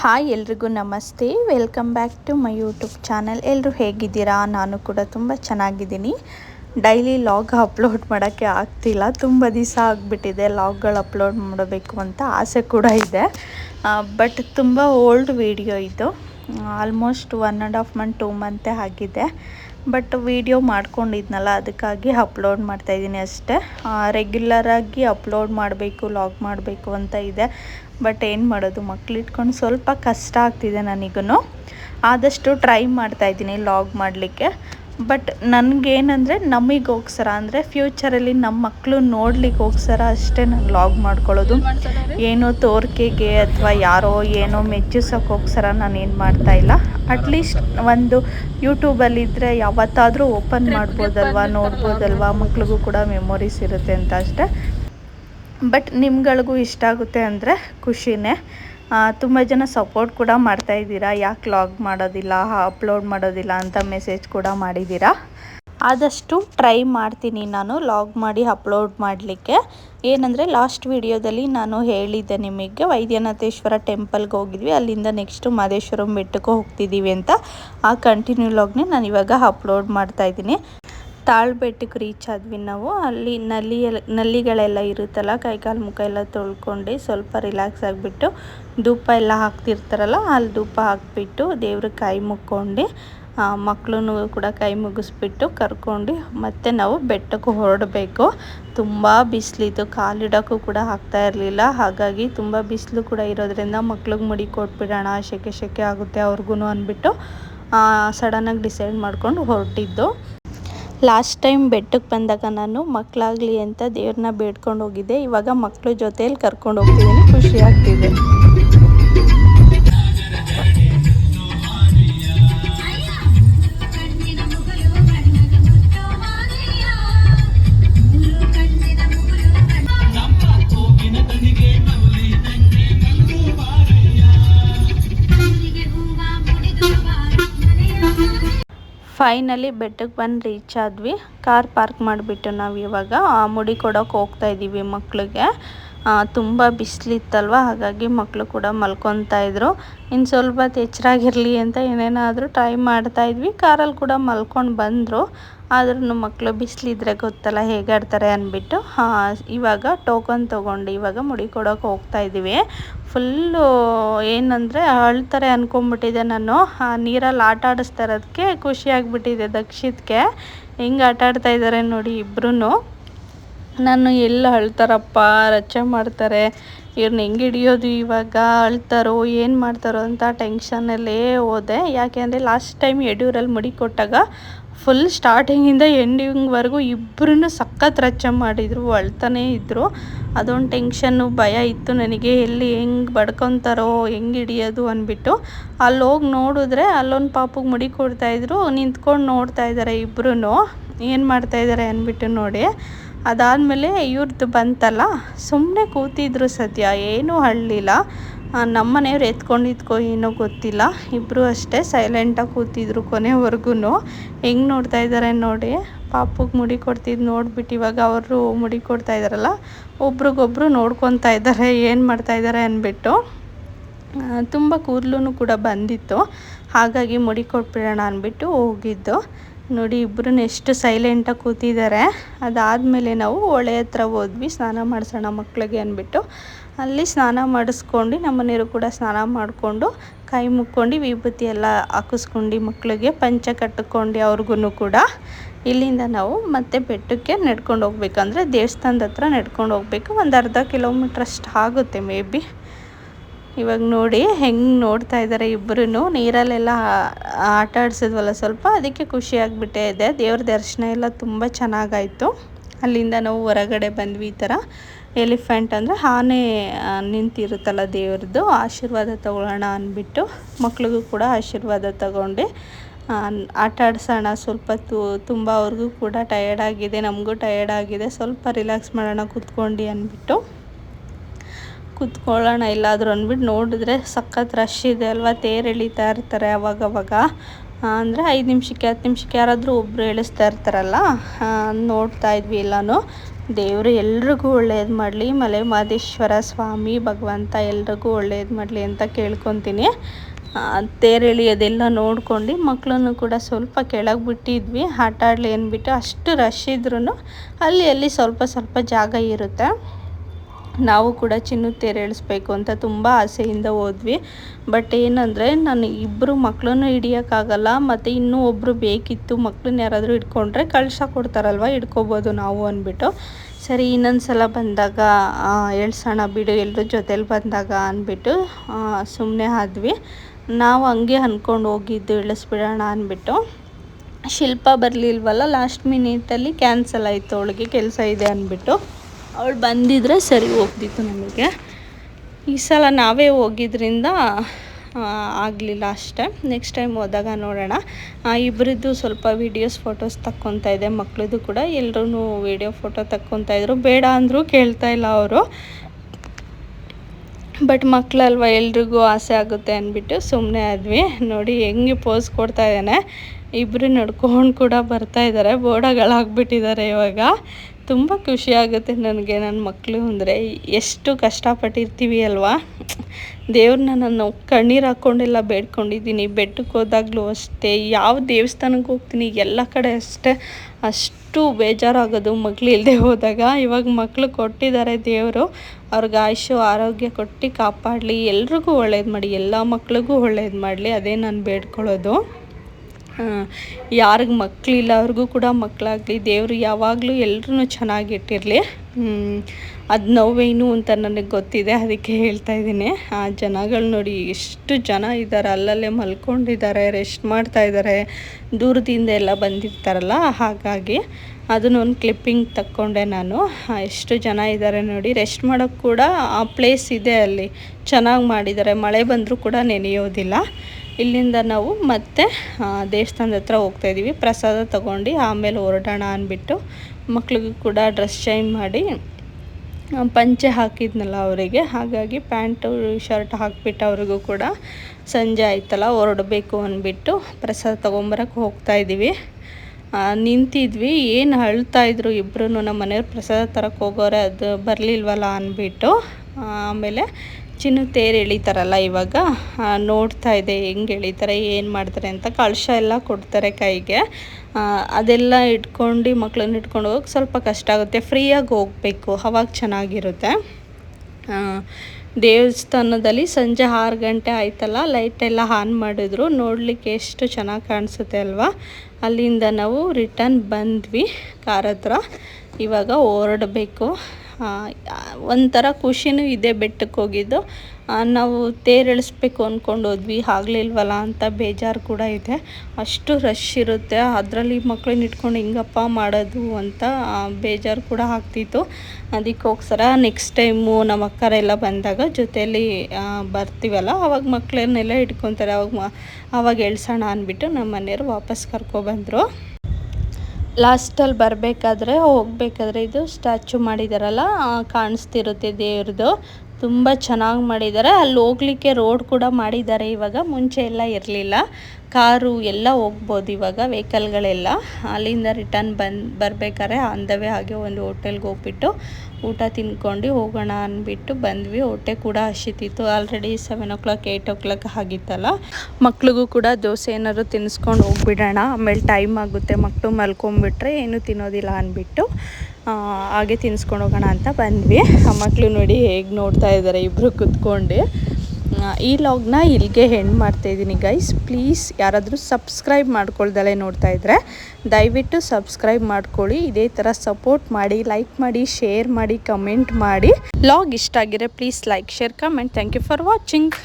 Hi ಎಲ್ರಿಗೂ ನಮಸ್ತೆ. Welcome back to my YouTube channel ಎಲ್ಲರೂ ಹೇಗಿದ್ದೀರಾ? ನಾನು ಕೂಡ ತುಂಬ ಚೆನ್ನಾಗಿದ್ದೀನಿ. ಡೈಲಿ ಲಾಗ್ ಅಪ್ಲೋಡ್ ಮಾಡೋಕ್ಕೆ ಆಗ್ತಿಲ್ಲ. ತುಂಬ ದಿವಸ ಆಗಿಬಿಟ್ಟಿದೆ ಲಾಗ್ಗಳು ಅಪ್ಲೋಡ್ ಮಾಡಬೇಕು ಅಂತ ಆಸೆ ಕೂಡ ಇದೆ. ಬಟ್ ತುಂಬ ಓಲ್ಡ್ ವಿಡಿಯೋ ಇದು. Almost one and half month two ಮಂತೇ ಆಗಿದೆ. ಬಟ್ ವಿಡಿಯೋ ಮಾಡ್ಕೊಂಡಿದ್ನಲ್ಲ, ಅದಕ್ಕಾಗಿ ಅಪ್ಲೋಡ್ ಮಾಡ್ತಾಯಿದ್ದೀನಿ ಅಷ್ಟೇ. ರೆಗ್ಯುಲರಾಗಿ ಅಪ್ಲೋಡ್ ಮಾಡಬೇಕು ಲಾಗ್ ಮಾಡಬೇಕು ಅಂತ ಇದೆ. ಬಟ್ ಏನು ಮಾಡೋದು ಮಕ್ಳಿಟ್ಕೊಂಡು ಸ್ವಲ್ಪ ಕಷ್ಟ ಆಗ್ತಿದೆ ನನಗೂ ಆದಷ್ಟು ಟ್ರೈ ಮಾಡ್ತಾಯಿದ್ದೀನಿ ಲಾಗ್ ಮಾಡಲಿಕ್ಕೆ. ಬಟ್ ನನಗೇನಂದರೆ ನಮಗೋಸ್ಕರ ಅಂದರೆ ಫ್ಯೂಚರಲ್ಲಿ ನಮ್ಮ ಮಕ್ಕಳು ನೋಡ್ಲಿಕ್ಕೋಸ್ಕರ ಅಷ್ಟೇ ನಾನು ಲಾಗ್ ಮಾಡ್ಕೊಳ್ಳೋದು. ಏನೋ ತೋರಿಕೆಗೆ ಅಥವಾ ಯಾರೋ ಏನೋ ಮೆಚ್ಚಿಸೋಕ್ಕೋಸ್ಕರ ನಾನು ಏನು ಮಾಡ್ತಾಯಿಲ್ಲ ಅಟ್ಲೀಸ್ಟ್ ಒಂದು ಯೂಟ್ಯೂಬಲ್ಲಿದ್ದರೆ ಯಾವತ್ತಾದರೂ ಓಪನ್ ಮಾಡ್ಬೋದಲ್ವ ನೋಡ್ಬೋದಲ್ವ ಮಕ್ಳಿಗೂ ಕೂಡ ಮೆಮೊರೀಸ್ ಇರುತ್ತೆ ಅಂತ ಅಷ್ಟೇ. ಬಟ್ ನಿಮ್ಗಳಿಗೂ ಇಷ್ಟ ಆಗುತ್ತೆ ಅಂದರೆ ಖುಷಿನೇ. ತುಂಬ ಜನ ಸಪೋರ್ಟ್ ಕೂಡ ಮಾಡ್ತಾ ಇದ್ದೀರಾ? ಯಾಕೆ ಲಾಗ್ ಮಾಡೋದಿಲ್ಲ? ಅಪ್ಲೋಡ್ ಮಾಡೋದಿಲ್ಲ ಅಂತ ಮೆಸೇಜ್ ಕೂಡ ಮಾಡಿದ್ದೀರಾ? ಆದಷ್ಟು ಟ್ರೈ ಮಾಡ್ತೀನಿ ನಾನು ಲಾಗ್ ಮಾಡಿ ಅಪ್ಲೋಡ್ ಮಾಡಲಿಕ್ಕೆ. ಏನಂದರೆ ಲಾಸ್ಟ್ ವಿಡಿಯೋದಲ್ಲಿ ನಾನು ಹೇಳಿದ್ದೆ ನಿಮಗೆ, ವೈದ್ಯನಾಥೇಶ್ವರ ಟೆಂಪಲ್ಗೆ ಹೋಗಿದ್ವಿ. ಅಲ್ಲಿಂದ ನೆಕ್ಸ್ಟು ಮಹದೇಶ್ವರಂ ಬೆಟ್ಟಕ್ಕೆ ಹೋಗ್ತಿದ್ದೀವಿ ಅಂತ. ಆ ಕಂಟಿನ್ಯೂ ಲಾಗ್ನೇ ನಾನು ಇವಾಗ ಅಪ್ಲೋಡ್ ಮಾಡ್ತಾಯಿದ್ದೀನಿ ತಾಳ್ಬೆಟ್ಟಕ್ಕೆ ರೀಚ್ ಆದ್ವಿ ನಾವು. ಅಲ್ಲಿ ನಲ್ಲಿ ನಲ್ಲಿಗಳೆಲ್ಲ ಇರುತ್ತಲ್ಲ, ಕೈಕಾಲು ಮುಖ ಎಲ್ಲ ತೊಳ್ಕೊಂಡು ಸ್ವಲ್ಪ ರಿಲ್ಯಾಕ್ಸ್ ಆಗಿಬಿಟ್ಟು ಧೂಪ ಎಲ್ಲ ಹಾಕ್ತಿರ್ತಾರಲ್ಲ, ಅಲ್ಲಿ ಧೂಪ ಹಾಕ್ಬಿಟ್ಟು ದೇವ್ರಿಗೆ ಕೈ ಮುಕ್ಕೊಂಡು ಮಕ್ಕಳು ಕೂಡ ಕೈ ಮುಗಿಸ್ಬಿಟ್ಟು ಕರ್ಕೊಂಡು ಮತ್ತೆ ನಾವು ಬೆಟ್ಟಕ್ಕೆ ಹೊರಡಬೇಕು. ತುಂಬ ಬಿಸಿಲಿತ್ತು ಕಾಲಿಡೋಕ್ಕೂ ಕೂಡ ಆಗ್ತಾ ಇರಲಿಲ್ಲ. ಹಾಗಾಗಿ ತುಂಬ ಬಿಸಿಲು ಕೂಡ ಇರೋದ್ರಿಂದ ಮಕ್ಳಿಗೆ ಮುಡಿ ಕೊಟ್ಬಿಡೋಣ, ಶೆಕೆ ಶೆಕೆ ಆಗುತ್ತೆ ಅವ್ರಿಗೂ ಅಂದ್ಬಿಟ್ಟು ಸಡನ್ನಾಗಿ ಡಿಸೈಡ್ ಮಾಡ್ಕೊಂಡು ಹೊರಟಿದ್ದು. ಲಾಸ್ಟ್ ಟೈಮ್ ಬೆಟ್ಟಕ್ಕೆ ಬಂದಾಗ ನಾನು ಮಕ್ಕಳಾಗಲಿ ಅಂತ ದೇವ್ರನ್ನ ಬೇಡ್ಕೊಂಡು ಹೋಗಿದ್ದೆ. ಇವಾಗ ಮಕ್ಕಳು ಜೊತೆಯಲ್ಲಿ ಕರ್ಕೊಂಡು ಹೋಗ್ತಿದ್ದೀನಿ. ಖುಷಿ ಆಗ್ತಿದೆ. ಫೈನಲಿ ಬೆಟ್ಟಕ್ಕೆ ಬಂದು ರೀಚ್ ಆದ್ವಿ. ಕಾರ್ ಪಾರ್ಕ್ ಮಾಡಿಬಿಟ್ಟು ನಾವು ಇವಾಗ ಮುಡಿ ಕೊಡೋಕೆ ಹೋಗ್ತಾ ಇದ್ದೀವಿ ಮಕ್ಕಳಿಗೆ ತುಂಬ ಬಿಸಿಲಿತ್ತಲ್ವ? ಹಾಗಾಗಿ ಮಕ್ಕಳು ಕೂಡ ಮಲ್ಕೊತಾ ಇದ್ರು. ಇನ್ನು ಸ್ವಲ್ಪ ಎಚ್ಚರಾಗಿರಲಿ ಅಂತ ಏನೇನಾದರೂ ಟ್ರೈ ಮಾಡ್ತಾಯಿದ್ವಿ ಕಾರಲ್ಲಿ ಕೂಡ ಮಲ್ಕೊಂಡು ಬಂದರು. ಆದ್ರೂ ಮಕ್ಕಳು ಬಿಸಿಲಿದ್ರೆ ಗೊತ್ತಲ್ಲ ಹೇಗಾಡ್ತಾರೆ ಅಂದ್ಬಿಟ್ಟು ಇವಾಗ ಟೋಕನ್ ತಗೊಂಡು ಇವಾಗ ಮುಡಿ ಕೊಡೋಕೆ ಹೋಗ್ತಾ ಇದ್ದೀವಿ. ಫುಲ್ಲು ಏನಂದರೆ ಅಳ್ತಾರೆ ಅಂದ್ಕೊಂಬಿಟ್ಟಿದೆ ನಾನು. ನೀರಲ್ಲಿ ಆಟ ಆಡಿಸ್ತಾ ಇರೋದಕ್ಕೆ ಖುಷಿಯಾಗಿಬಿಟ್ಟಿದೆ ದಕ್ಷಿತ್ಗೆ. ಹೆಂಗೆ ಆಟ ಆಡ್ತಾ ಇದ್ದಾರೆ ನೋಡಿ ಇಬ್ಬರೂ ನಾನು ಎಲ್ಲಿ ಅಳ್ತಾರಪ್ಪ ರಚೆ ಮಾಡ್ತಾರೆ. ಇವ್ರನ್ನ ಹೆಂಗೆ ಹಿಡಿಯೋದು ಇವಾಗ? ಅಳ್ತಾರೋ, ಏನು ಮಾಡ್ತಾರೋ ಅಂತ ಟೆನ್ಷನಲ್ಲೇ ಹೋದೆ. ಯಾಕೆ ಅಂದರೆ ಲಾಸ್ಟ್ ಟೈಮ್ ಯಡಿಯೂರಲ್ಲಿ ಮುಡಿ ಕೊಟ್ಟಾಗ ಫುಲ್ ಸ್ಟಾರ್ಟಿಂಗಿಂದ ಎಂಡಿಂಗ್ವರೆಗೂ ಇಬ್ಬರೂ ಸಖತ್ ರಚ್ಚ ಮಾಡಿದರು, ಅಳ್ತಾನೇ ಇದ್ದರು ಅದೊಂದು ಟೆನ್ಷನ್ನು ಭಯ ಇತ್ತು ನನಗೆ. ಎಲ್ಲಿ ಹೆಂಗೆ ಬಡ್ಕೊತಾರೋ, ಹೆಂಗೆ ಹಿಡಿಯೋದು ಅಂದ್ಬಿಟ್ಟು ಅಲ್ಲಿ ಹೋಗಿ ನೋಡಿದ್ರೆ ಅಲ್ಲೊಂದು ಪಾಪುಗೆ ಮುಡಿ ಕೊಡ್ತಾಯಿದ್ರು ನಿಂತ್ಕೊಂಡು ನೋಡ್ತಾ ಇದ್ದಾರೆ ಇಬ್ಬರೂ ಏನು ಮಾಡ್ತಾಯಿದ್ದಾರೆ ಅಂದ್ಬಿಟ್ಟು ನೋಡಿ. ಅದಾದಮೇಲೆ ಇವ್ರದ್ದು ಬಂತಲ್ಲ. ಸುಮ್ಮನೆ ಕೂತಿದ್ರು ಸದ್ಯ. ಏನೂ ಹಳ್ಳಿಲ್ಲ ನಮ್ಮ ಮನೆಯವ್ರು ಎತ್ಕೊಂಡಿದ್ಕೋ ಏನೋ ಗೊತ್ತಿಲ್ಲ. ಇಬ್ಬರು ಅಷ್ಟೇ ಸೈಲೆಂಟಾಗಿ ಕೂತಿದ್ರು ಕೊನೆವರೆಗೂ ಹೆಂಗೆ ನೋಡ್ತಾ ಇದ್ದಾರೆ ನೋಡಿ. ಪಾಪಗೆ ಮುಡಿ ಕೊಡ್ತಿದ್ದು ನೋಡ್ಬಿಟ್ಟು ಇವಾಗ ಅವರು ಮುಡಿ ಕೊಡ್ತಾ ಇದ್ದಾರಲ್ಲ ಒಬ್ರಿಗೊಬ್ರು ನೋಡ್ಕೊತಾ ಇದ್ದಾರೆ ಏನು ಮಾಡ್ತಾ ಇದ್ದಾರೆ ಅಂದ್ಬಿಟ್ಟು ತುಂಬ ಕೂದಲು ಕೂಡ ಬಂದಿತ್ತು. ಹಾಗಾಗಿ ಮುಡಿ ಕೊಟ್ಬಿಡೋಣ ಅಂದ್ಬಿಟ್ಟು ಹೋಗಿದ್ದು. ನೋಡಿ ಇಬ್ರು ಎಷ್ಟು ಸೈಲೆಂಟಾಗಿ ಕೂತಿದ್ದಾರೆ ಅದಾದಮೇಲೆ ನಾವು ಹೊಳೆ ಹತ್ರ ಹೋದ್ವಿ, ಸ್ನಾನ ಮಾಡಿಸೋಣ ಮಕ್ಕಳಿಗೆ ಅಂದ್ಬಿಟ್ಟು ಅಲ್ಲಿ ಸ್ನಾನ ಮಾಡಿಸ್ಕೊಂಡು ನಮ್ಮ ಮನೆಯವರು ಕೂಡ ಸ್ನಾನ ಮಾಡಿಕೊಂಡು ಕೈ ಮುಕ್ಕೊಂಡು ವಿಭೂತಿ ಎಲ್ಲ ಹಾಕಿಸ್ಕೊಂಡು ಮಕ್ಕಳಿಗೆ ಪಂಚ ಕಟ್ಟಿಕೊಂಡು ಅವ್ರಿಗೂ ಕೂಡ ಇಲ್ಲಿಂದ ನಾವು ಮತ್ತೆ ಬೆಟ್ಟಕ್ಕೆ ನಡ್ಕೊಂಡು ಹೋಗ್ಬೇಕಂದ್ರೆ ದೇವಸ್ಥಾನದ ಹತ್ರ ನಡ್ಕೊಂಡು ಹೋಗ್ಬೇಕು. ಒಂದು ಅರ್ಧ ಕಿಲೋಮೀಟ್ರ್ ಅಷ್ಟು ಆಗುತ್ತೆ ಮೇ ಬಿ. ಇವಾಗ ನೋಡಿ ಹೆಂಗೆ ನೋಡ್ತಾ ಇದ್ದಾರೆ ಇಬ್ಬರೂ ನೀರಲ್ಲೆಲ್ಲ ಆಟ ಆಡಿಸಿದ್ವಲ್ಲ ಸ್ವಲ್ಪ. ಅದಕ್ಕೆ ಖುಷಿ ಆಗಿಬಿಟ್ಟೆ ಇದೆ. ದೇವ್ರ ದರ್ಶನ ಎಲ್ಲ ತುಂಬ ಚೆನ್ನಾಗಾಯಿತು. ಅಲ್ಲಿಂದ ನಾವು ಹೊರಗಡೆ ಬಂದ್ವಿ ಈ ಥರ. ಎಲಿಫೆಂಟ್ ಅಂದರೆ ಆನೆ ನಿಂತಿರುತ್ತಲ್ಲ ದೇವ್ರದ್ದು, ಆಶೀರ್ವಾದ ತಗೊಳ್ಳೋಣ ಅಂದ್ಬಿಟ್ಟು ಮಕ್ಳಿಗೂ ಕೂಡ ಆಶೀರ್ವಾದ ತಗೊಂಡೆ. ಆಟ ಆಡ್ಸೋಣ, ಸ್ವಲ್ಪ ತು, ತುಂಬ ಅವ್ರಿಗೂ ಕೂಡ ಟಯರ್ಡ್ ಆಗಿದೆ, ನಮಗೂ ಟಯರ್ಡ್ ಆಗಿದೆ, ಸ್ವಲ್ಪ ರಿಲ್ಯಾಕ್ಸ್ ಮಾಡೋಣ, ಕೂತ್ಕೊಂಡು ಅಂದ್ಬಿಟ್ಟು. ಕೂತ್ಕೊಳ್ಳೋಣ ಎಲ್ಲಾದರೂ ಅಂದ್ಬಿಟ್ಟು ನೋಡಿದ್ರೆ ಸಖತ್ ರಶ್ ಇದೆ ಅಲ್ವಾ, ತೇರು ಎಳಿತಾ ಇರ್ತಾರೆ ಅವಾಗವಾಗ. ಅಂದರೆ ಐದು ನಿಮಿಷಕ್ಕೆ, ಹತ್ತು ನಿಮಿಷಕ್ಕೆ ಯಾರಾದರೂ ಒಬ್ಬರು ಇಳಿಸ್ತಾ ಇರ್ತಾರಲ್ಲ ನೋಡ್ತಾ ಇದ್ವಿ ಎಲ್ಲನೂ. ದೇವರು, ಎಲ್ರಿಗೂ ಒಳ್ಳೆಯದು ಮಾಡಲಿ. ಮಲೆ ಮಾದೇಶ್ವರ ಸ್ವಾಮಿ, ಭಗವಂತ ಎಲ್ರಿಗೂ ಒಳ್ಳೆಯದು ಮಾಡಲಿ ಅಂತ ಕೇಳ್ಕೊತೀನಿ. ತೇರೆಳಿಯೋದೆಲ್ಲ ನೋಡ್ಕೊಂಡು ಮಕ್ಕಳನ್ನು ಕೂಡ ಸ್ವಲ್ಪ ಕೆಳಗೆ ಬಿಟ್ಟಿದ್ವಿ. ಆಟ ಆಡಲಿ ಅಂದ್ಬಿಟ್ಟು ಅಷ್ಟು ರಶ್ ಇದ್ರೂ ಅಲ್ಲಿ ಅಲ್ಲಿ ಸ್ವಲ್ಪ ಸ್ವಲ್ಪ ಜಾಗ ಇರುತ್ತೆ. ನಾವು ಕೂಡ ಚಿನ್ನು ತೇರು ಎಳಿಸ್ಬೇಕು ಅಂತ ತುಂಬ ಆಸೆಯಿಂದ ಹೋದ್ವಿ. ಬಟ್ ಏನಂದರೆ ನಾನು ಇಬ್ಬರು ಮಕ್ಕಳನ್ನು ಹಿಡಿಯೋಕ್ಕಾಗಲ್ಲ, ಮತ್ತು ಇನ್ನೂ ಒಬ್ಬರು ಬೇಕಿತ್ತು ಮಕ್ಕಳನ್ನ ಯಾರಾದರೂ ಹಿಡ್ಕೊಂಡ್ರೆ ಕಳ್ಸ ಕೊಡ್ತಾರಲ್ವ ಇಟ್ಕೋಬೋದು ನಾವು ಅಂದ್ಬಿಟ್ಟು. ಸರಿ ಇನ್ನೊಂದು ಸಲ ಬಂದಾಗ ಎಳ್ಸೋಣ ಬಿಡು ಎಲ್ಲರೂ ಜೊತೇಲಿ ಬಂದಾಗ ಅಂದ್ಬಿಟ್ಟು ಸುಮ್ಮನೆ ಆದ್ವಿ. ನಾವು ಹಂಗೆ ಅಂದ್ಕೊಂಡು ಹೋಗಿದ್ದು ಇಳಿಸ್ಬಿಡೋಣ ಅಂದ್ಬಿಟ್ಟು. ಶಿಲ್ಪ ಬರಲಿಲ್ವಲ್ಲ, ಲಾಸ್ಟ್ ಮಿನಿಟಲ್ಲಿ ಕ್ಯಾನ್ಸಲ್ ಆಯಿತು, ಅವಳಿಗೆ ಕೆಲಸ ಇದೆ ಅಂದ್ಬಿಟ್ಟು. ಅವಳು ಬಂದಿದ್ರೆ ಸರಿ ಹೋಗ್ತಿತ್ತು ನಮಗೆ. ಈ ಸಲ ನಾವೇ ಹೋಗಿದ್ರಿಂದ ಆಗಲಿಲ್ಲ ಅಷ್ಟೇ. ನೆಕ್ಸ್ಟ್ ಟೈಮ್ ಹೋದಾಗ ನೋಡೋಣ. ಇಬ್ಬರದ್ದು ಸ್ವಲ್ಪ ವೀಡಿಯೋಸ್ ಫೋಟೋಸ್ ತಕ್ಕೊತಾ ಇದೆ. ಮಕ್ಕಳದ್ದು ಕೂಡ ಎಲ್ಲರೂ ವೀಡಿಯೋ ಫೋಟೋ ತಕ್ಕೊತಾ ಇದ್ರು. ಬೇಡ ಅಂದರೂ ಕೇಳ್ತಾ ಇಲ್ಲ ಅವರು. ಬಟ್ ಮಕ್ಕಳಲ್ವ ಎಲ್ರಿಗೂ ಆಸೆ ಆಗುತ್ತೆ ಅಂದ್ಬಿಟ್ಟು ಸುಮ್ಮನೆ ಆದ್ವಿ. ನೋಡಿ, ಹೆಂಗೆ ಪೋಸ್ ಕೊಡ್ತಾ ಇದ್ದಾನೆ. ಇಬ್ಬರು ನಡ್ಕೊಂಡು ಕೂಡ ಬರ್ತಾ ಇದ್ದಾರೆ. ಬೋಡಗಳಾಗ್ಬಿಟ್ಟಿದ್ದಾರೆ ಇವಾಗ. ತುಂಬ ಖುಷಿಯಾಗುತ್ತೆ ನನಗೆ ನನ್ನ ಮಕ್ಕಳು ಅಂದರೆ ಎಷ್ಟು ಕಷ್ಟಪಟ್ಟಿರ್ತೀವಿ ಅಲ್ವಾ? ದೇವ್ರನ್ನ ನಾನು ಕಣ್ಣೀರು ಹಾಕ್ಕೊಂಡೆಲ್ಲ, ಬೇಡ್ಕೊಂಡಿದ್ದೀನಿ. ಬೆಟ್ಟಕ್ಕೆ ಹೋದಾಗಲೂ ಅಷ್ಟೇ, ಯಾವ ದೇವಸ್ಥಾನಕ್ಕೆ ಹೋಗ್ತೀನಿ? ಎಲ್ಲ ಕಡೆ ಅಷ್ಟೇ. ಅಷ್ಟು ಬೇಜಾರಾಗೋದು ಮಕ್ಳು ಇಲ್ಲದೆ ಹೋದಾಗ. ಇವಾಗ ಮಕ್ಕಳು ಕೊಟ್ಟಿದ್ದಾರೆ ದೇವರು. ಅವ್ರಿಗೆ ಆಯುಷು ಆರೋಗ್ಯ ಕೊಟ್ಟು ಕಾಪಾಡಲಿ. ಎಲ್ರಿಗೂ ಒಳ್ಳೇದು ಮಾಡಿ, ಎಲ್ಲ ಮಕ್ಳಿಗೂ ಒಳ್ಳೇದು ಮಾಡಲಿ. ಅದೇ ನಾನು ಬೇಡ್ಕೊಳ್ಳೋದು. ಯಾರಿಗೆ ಮಕ್ಕಳಿಲ್ಲ ಅವ್ರಿಗೂ ಕೂಡ ಮಕ್ಕಳಾಗಲಿ ದೇವರು ಯಾವಾಗಲೂ ಎಲ್ಲರೂ ಚೆನ್ನಾಗಿಟ್ಟಿರಲಿ ಅದು ನೋವೇನು ಅಂತ ನನಗೆ ಗೊತ್ತಿದೆ, ಅದಕ್ಕೆ ಹೇಳ್ತಾ ಇದ್ದೀನಿ. ಆ ಜನಗಳು ನೋಡಿ ಎಷ್ಟು ಜನ ಇದ್ದಾರೆ ಅಲ್ಲಲ್ಲೇ ಮಲ್ಕೊಂಡಿದ್ದಾರೆ ರೆಸ್ಟ್ ಮಾಡ್ತಾ ಇದ್ದಾರೆ ದೂರದಿಂದ ಎಲ್ಲ ಬಂದಿರ್ತಾರಲ್ಲ, ಹಾಗಾಗಿ ಅದನ್ನೊಂದು ಕ್ಲಿಪ್ಪಿಂಗ್ ತಕ್ಕೊಂಡೆ ನಾನು. ಎಷ್ಟು ಜನ ಇದ್ದಾರೆ ನೋಡಿ, ರೆಸ್ಟ್ ಮಾಡೋಕ್ಕೆ ಕೂಡ ಆ ಪ್ಲೇಸ್ ಇದೆ ಅಲ್ಲಿ. ಚೆನ್ನಾಗಿ ಮಾಡಿದ್ದಾರೆ ಮಳೆ ಬಂದರೂ ಕೂಡ ನೆನೆಯೋದಿಲ್ಲ. ಇಲ್ಲಿಂದ ನಾವು ಮತ್ತೆ ದೇವಸ್ಥಾನದ ಹತ್ರ ಹೋಗ್ತಾ ಇದ್ದೀವಿ ಪ್ರಸಾದ ತಗೊಂಡು ಆಮೇಲೆ ಹೊರಡೋಣ ಅಂದ್ಬಿಟ್ಟು ಮಕ್ಳಿಗೂ ಕೂಡ ಡ್ರೆಸ್ ಚೇಂಜ್ ಮಾಡಿ ಪಂಚೆ ಹಾಕಿದ್ನಲ್ಲ ಅವರಿಗೆ. ಹಾಗಾಗಿ ಪ್ಯಾಂಟು, ಶರ್ಟ್ ಹಾಕಿಬಿಟ್ಟು ಅವ್ರಿಗೂ ಕೂಡ ಸಂಜೆ ಆಯ್ತಲ್ಲ, ಹೊರಡಬೇಕು ಅಂದ್ಬಿಟ್ಟು ಪ್ರಸಾದ ತೊಗೊಂಬರಕ್ಕೆ ಹೋಗ್ತಾ ಇದ್ದೀವಿ ನಿಂತಿದ್ವಿ. ಏನು ಅಳ್ತಾ ಇದ್ರು ಇಬ್ಬರು ನಮ್ಮ ಮನೆಯವ್ರು ಪ್ರಸಾದ ತರಕ್ಕೆ ಹೋಗೋರೆ, ಅದು ಬರಲಿಲ್ವಲ್ಲ ಅಂದ್ಬಿಟ್ಟು ಆಮೇಲೆ ಚಿನ್ನು ತೇರು ಎಳಿತಾರಲ್ಲ ಇವಾಗ ನೋಡ್ತಾ ಇದೆ ಹೆಂಗೆ ಎಳಿತಾರೆ, ಏನು ಮಾಡ್ತಾರೆ ಅಂತ ಕಳಶ ಎಲ್ಲ ಕೊಡ್ತಾರೆ ಕೈಗೆ. ಅದೆಲ್ಲ ಇಟ್ಕೊಂಡು ಮಕ್ಕಳನ್ನ ಇಟ್ಕೊಂಡು ಹೋಗೋಕೆ ಸ್ವಲ್ಪ ಕಷ್ಟ ಆಗುತ್ತೆ. ಫ್ರೀಯಾಗಿ ಹೋಗಬೇಕು, ಅವಾಗ ಚೆನ್ನಾಗಿರುತ್ತೆ. ದೇವಸ್ಥಾನದಲ್ಲಿ ಸಂಜೆ ಆರು ಗಂಟೆ ಆಯ್ತಲ್ಲ ಲೈಟೆಲ್ಲ ಆನ್ ಮಾಡಿದ್ರು, ನೋಡಲಿಕ್ಕೆ ಎಷ್ಟು ಚೆನ್ನಾಗಿ ಕಾಣಿಸುತ್ತೆ ಅಲ್ವಾ? ಅಲ್ಲಿಂದ ನಾವು ರಿಟರ್ನ್ ಬಂದ್ವಿ ಕಾರ್ ಹತ್ರ ಇವಾಗ ಹೊರಡಬೇಕು ಒಂಥರ ಖುಷಿನೂ ಇದೆ ಬೆಟ್ಟಕ್ಕೆ ಹೋಗಿದ್ದು. ನಾವು ತೇರೆಳಿಸ್ಬೇಕು ಅಂದ್ಕೊಂಡು ಹೋದ್ವಿ. ಆಗಲಿಲ್ವಲ್ಲ ಅಂತ ಬೇಜಾರು ಕೂಡ ಇದೆ. ಅಷ್ಟು ರಶ್ ಇರುತ್ತೆ. ಅದರಲ್ಲಿ ಮಕ್ಕಳನ್ನ ಇಟ್ಕೊಂಡು ಹಿಂಗಪ್ಪ ಮಾಡೋದು ಅಂತ ಬೇಜಾರು ಕೂಡ ಆಗ್ತಿತ್ತು. ಅದಕ್ಕೋಸ್ಕರ ನೆಕ್ಸ್ಟ್ ಟೈಮು ನಮ್ಮ ಅಕ್ಕರೆಲ್ಲ ಬಂದಾಗ ಜೊತೆಯಲ್ಲಿ ಬರ್ತೀವಲ್ಲ. ಅವಾಗ ಮಕ್ಕಳನ್ನೆಲ್ಲ ಇಟ್ಕೊತಾರೆ. ಅವಾಗ ಅವಾಗ ಎಳ್ಸೋಣ ಅಂದ್ಬಿಟ್ಟು ನಮ್ಮ ಮನೆಯವರು ವಾಪಸ್ ಕರ್ಕೊಬಂದರು ಲಾಸ್ಟಲ್ಲಿ ಬರಬೇಕಾದ್ರೆ, ಹೋಗಬೇಕಾದ್ರೆ ಇದು ಸ್ಟ್ಯಾಚು ಮಾಡಿದಾರಲ್ಲ ಕಾಣಿಸ್ತಿರುತ್ತೆ ದೇವ್ರದ್ದು. ತುಂಬ ಚೆನ್ನಾಗಿ ಮಾಡಿದ್ದಾರೆ ಅಲ್ಲಿ ಹೋಗ್ಲಿಕ್ಕೆ ರೋಡ್ ಕೂಡ ಮಾಡಿದ್ದಾರೆ ಇವಾಗ. ಮುಂಚೆ ಎಲ್ಲ ಇರಲಿಲ್ಲ. ಕಾರು ಎಲ್ಲ ಹೋಗ್ಬೋದು ಇವಾಗ, ವೆಹಿಕಲ್ಗಳೆಲ್ಲ. ಅಲ್ಲಿಂದ ರಿಟರ್ನ್ ಬಂದು, ಬರಬೇಕಾದ್ರೆ ಅಂದವೇ ಹಾಗೆ ಒಂದು ಹೋಟೆಲ್ಗೆ ಹೋಗ್ಬಿಟ್ಟು ಊಟ ತಿನ್ಕೊಂಡು ಹೋಗೋಣ ಅಂದ್ಬಿಟ್ಟು ಬಂದ್ವಿ. ಹೊಟ್ಟೆ ಕೂಡ ಹಸಿತಿತ್ತು. Already seven o'clock eight o'clock ಆಗಿತ್ತಲ್ಲ. ಮಕ್ಳಿಗೂ ಕೂಡ ದೋಸೆ ಏನಾದ್ರು ತಿನ್ನಿಸ್ಕೊಂಡು ಹೋಗ್ಬಿಡೋಣ. ಆಮೇಲೆ ಟೈಮ್ ಆಗುತ್ತೆ. ಮಕ್ಕಳು ಮಲ್ಕೊಂಬಿಟ್ರೆ ಏನೂ ತಿನ್ನೋದಿಲ್ಲ ಅಂದ್ಬಿಟ್ಟು ಹಾಗೆ ತಿನ್ಸ್ಕೊಂಡು ಹೋಗೋಣ ಅಂತ ಬಂದ್ವಿ. ಆ ಮಕ್ಕಳು ನೋಡಿ ಹೇಗೆ ನೋಡ್ತಾ ಇದ್ದಾರೆ ಇಬ್ಬರು ಕುತ್ಕೊಂಡು. ಈ ಲಾಗ್ನ ಇಲ್ಲಿಗೆ ಹೆಣ್ ಮಾಡ್ತಾ ಇದ್ದೀನಿ ಗೈಸ್ ಪ್ಲೀಸ್ ಯಾರಾದರೂ ಸಬ್ಸ್ಕ್ರೈಬ್ ಮಾಡ್ಕೊಳ್ದಲೇ ನೋಡ್ತಾ ಇದ್ದರೆ ದಯವಿಟ್ಟು ಸಬ್ಸ್ಕ್ರೈಬ್ ಮಾಡ್ಕೊಳ್ಳಿ. ಇದೇ ಥರ ಸಪೋರ್ಟ್ ಮಾಡಿ ಲೈಕ್ ಮಾಡಿ ಶೇರ್ ಮಾಡಿ ಕಮೆಂಟ್ ಮಾಡಿ. ಲಾಗ್ ಇಷ್ಟ ಆಗಿರೋ please like share comment thank you for watching